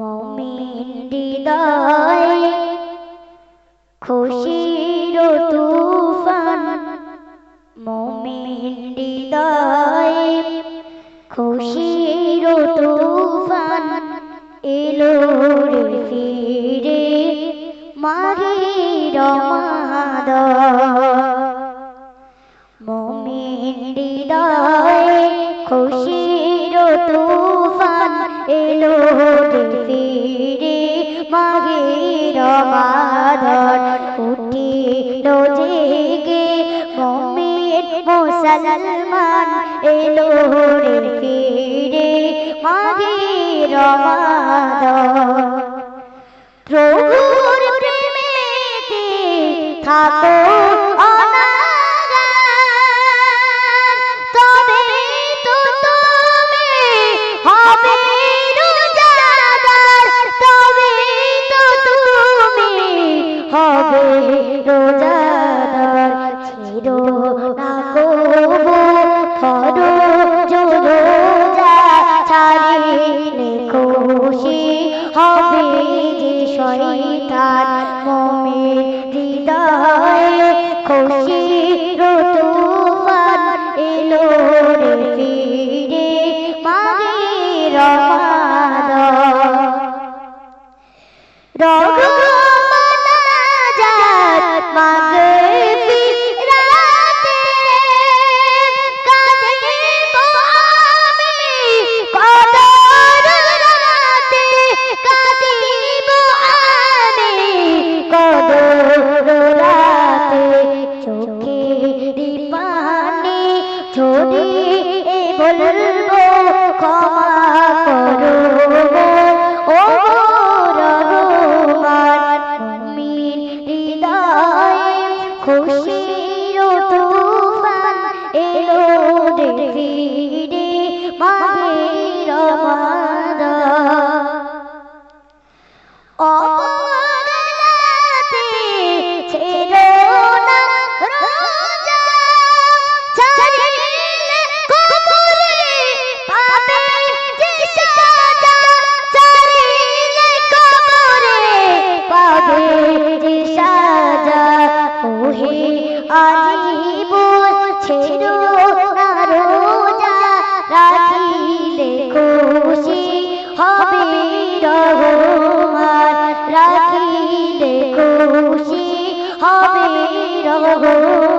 মমিন হৃদয় খুশির তুফান। মমিন হৃদয় খুশির তুফান। এলো ফিরে মাহি রমাদ মমিন ফিরে মাহি রমাদর উঠিল জেগে মমিন মুসলমান এলো রে ফিরে রমাদর প্রভুর প্রেমেতে থাকো হবে রোজাদার ছিড়ো খুশির তুফান এলো রে ফিরে মাহে রমাদান। ಯಾವ ಗೋ